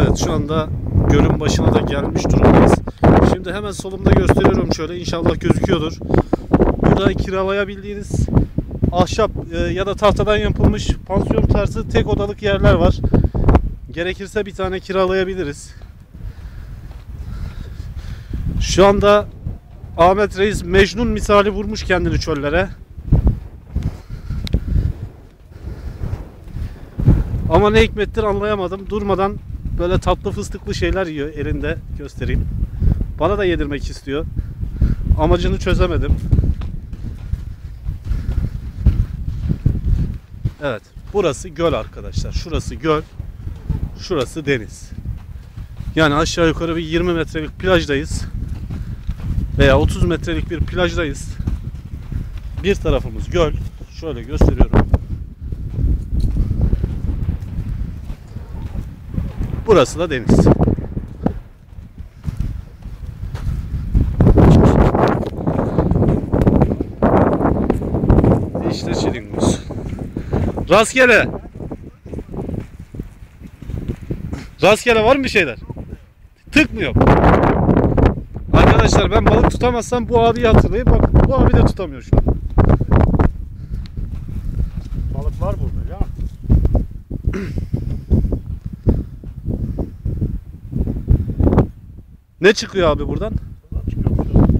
Evet şu anda gölün başına da gelmiş durumdayız. Şimdi hemen solumda gösteriyorum şöyle inşallah gözüküyordur. Burada kiralayabildiğiniz ahşap e, ya da tahtadan yapılmış pansiyon tarzı tek odalık yerler var. Gerekirse bir tane kiralayabiliriz. Şu anda Ahmet Reis Mecnun misali vurmuş kendini çöllere. Ama ne hikmettir anlayamadım. Durmadan böyle tatlı fıstıklı şeyler yiyor elinde göstereyim. Bana da yedirmek istiyor. Amacını çözemedim. Evet. Burası göl arkadaşlar. Şurası göl. Şurası deniz. Yani aşağı yukarı bir 20 metrelik plajdayız. Veya 30 metrelik bir plajdayız. Bir tarafımız göl. Şöyle gösteriyorum. Burası da deniz. İşte Çilingöz. Rastgele. Rastgele var mı bir şeyler? Tık mı yok? Arkadaşlar ben balık tutamazsam bu abiyi hatırlayın. Bak bu abi de tutamıyor şu an. Balık var burada ya. Ne çıkıyor abi buradan?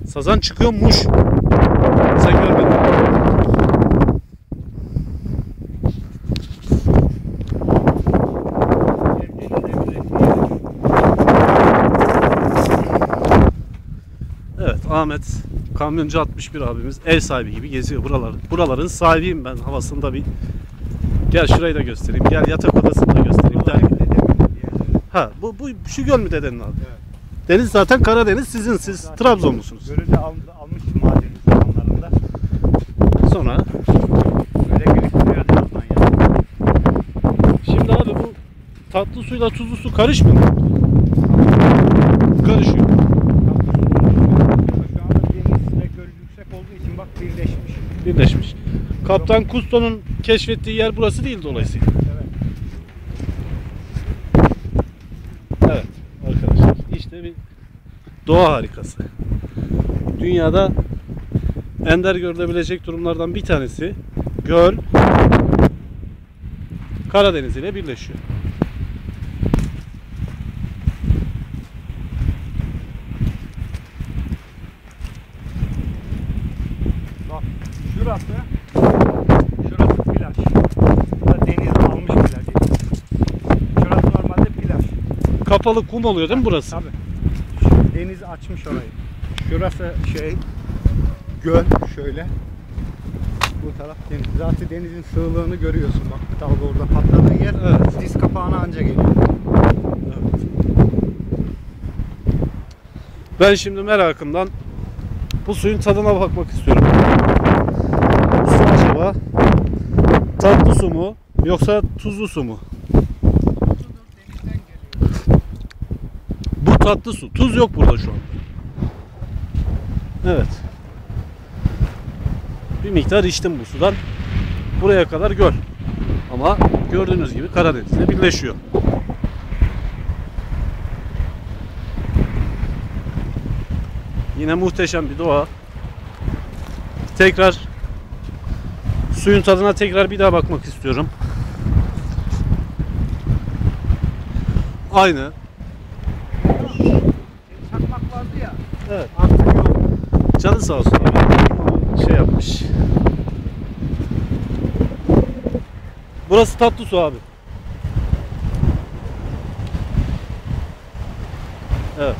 Sazan çıkıyormuş. Sen görmedin. Evet Ahmet kamyoncu 61 abimiz ev sahibi gibi geziyor buraların. Buraların sahibiyim ben havasında bir. Gel şurayı da göstereyim. Gel yatak odasını da göstereyim. Der. Ha bu, bu şu göl mü dedenin adı? Evet. Deniz zaten Karadeniz sizin siz Trabzonlusunuz. Gölü de al, almıştım maden zamanlarında. Sonra Böyle biriktiriyordu ondan ya. şimdi abi bu tatlı suyla tuzlu su karışmıyor? Karışıyor. Şu anda deniz ve göl yüksek olduğu için bak birleşmiş. Birleşmiş. Kaptan Kusto'nun keşfettiği yer burası değil dolayısıyla. Evet. Evet arkadaşlar işte bir doğa harikası. Dünyada ender görülebilecek durumlardan bir tanesi göl Karadeniz ile birleşiyor. Bak şurası plaj. Burada deniz almış plajı. Şurası normalde plaj. Kapalı kum oluyor değil mi burası? Tabii. Şu deniz açmış orayı. Şurası şey göl şöyle. Bu taraf deniz. Zaten denizin sığlığını görüyorsun bak. Dalga orada patladığı yer Evet. diz kapağına anca geliyor. Evet. Ben şimdi merakımdan bu suyun tadına bakmak istiyorum. Bu su acaba tatlı su mu yoksa tuzlu su mu? Tatlı su. Tuz yok burada şu anda. Evet. Bir miktar içtim bu sudan. Buraya kadar göl. Ama gördüğünüz gibi Karadeniz'le birleşiyor. Yine muhteşem bir doğa. Tekrar suyun tadına tekrar bir daha bakmak istiyorum. Aynı. Evet. Artık sağ olsun abi. Şey yapmış. Burası tatlı su abi. Evet.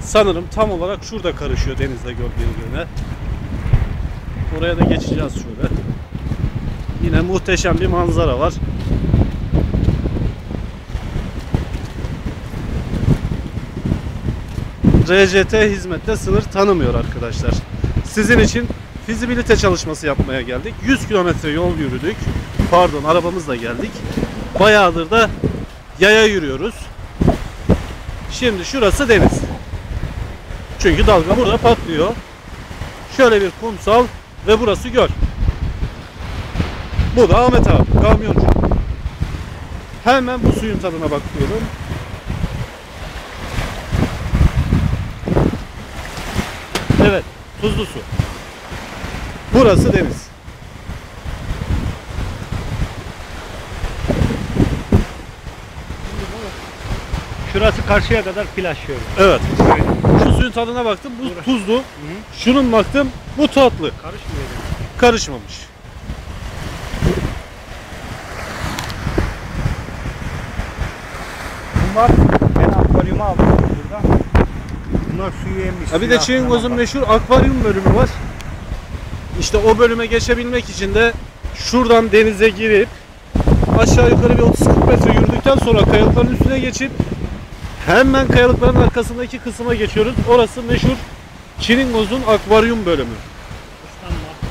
Sanırım tam olarak şurada karışıyor denizle göl birbirine. Oraya da geçeceğiz şöyle. Yine muhteşem bir manzara var. RCT hizmette sınır tanımıyor arkadaşlar. Sizin için fizibilite çalışması yapmaya geldik. 100 kilometre yol yürüdük. Pardon arabamızla geldik. Bayağıdır da yaya yürüyoruz. Şimdi şurası deniz. Çünkü dalga burada patlıyor. Şöyle bir kumsal ve burası göl. Bu da Ahmet abi, kamyoncu. Hemen bu suyun tadına bakıyorum. Evet, tuzlu su. Burası deniz. Şurası karşıya kadar plaj şöyle. Evet. Şu suyun tadına baktım. Bu tuzlu. Şunun baktım. Bu tatlı. Karışmıyor. Karışmamış. Bunlar ben akvaryuma aldım burada. Bunlar suyu emmiş. Ha bir de suya Çin atlama gözün bak. meşhur akvaryum bölümü var. İşte o bölüme geçebilmek için de şuradan denize girip aşağı yukarı bir 30-40 metre yürüdükten sonra kayalıkların üstüne geçip hemen kayalıkların arkasındaki kısma geçiyoruz. Orası meşhur Çilingoz'un akvaryum bölümü.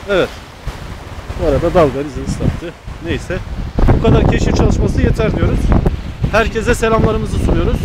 Evet. Bu arada dalga bizi ıslattı. Neyse. Bu kadar keşif çalışması yeter diyoruz. Herkese selamlarımızı sunuyoruz.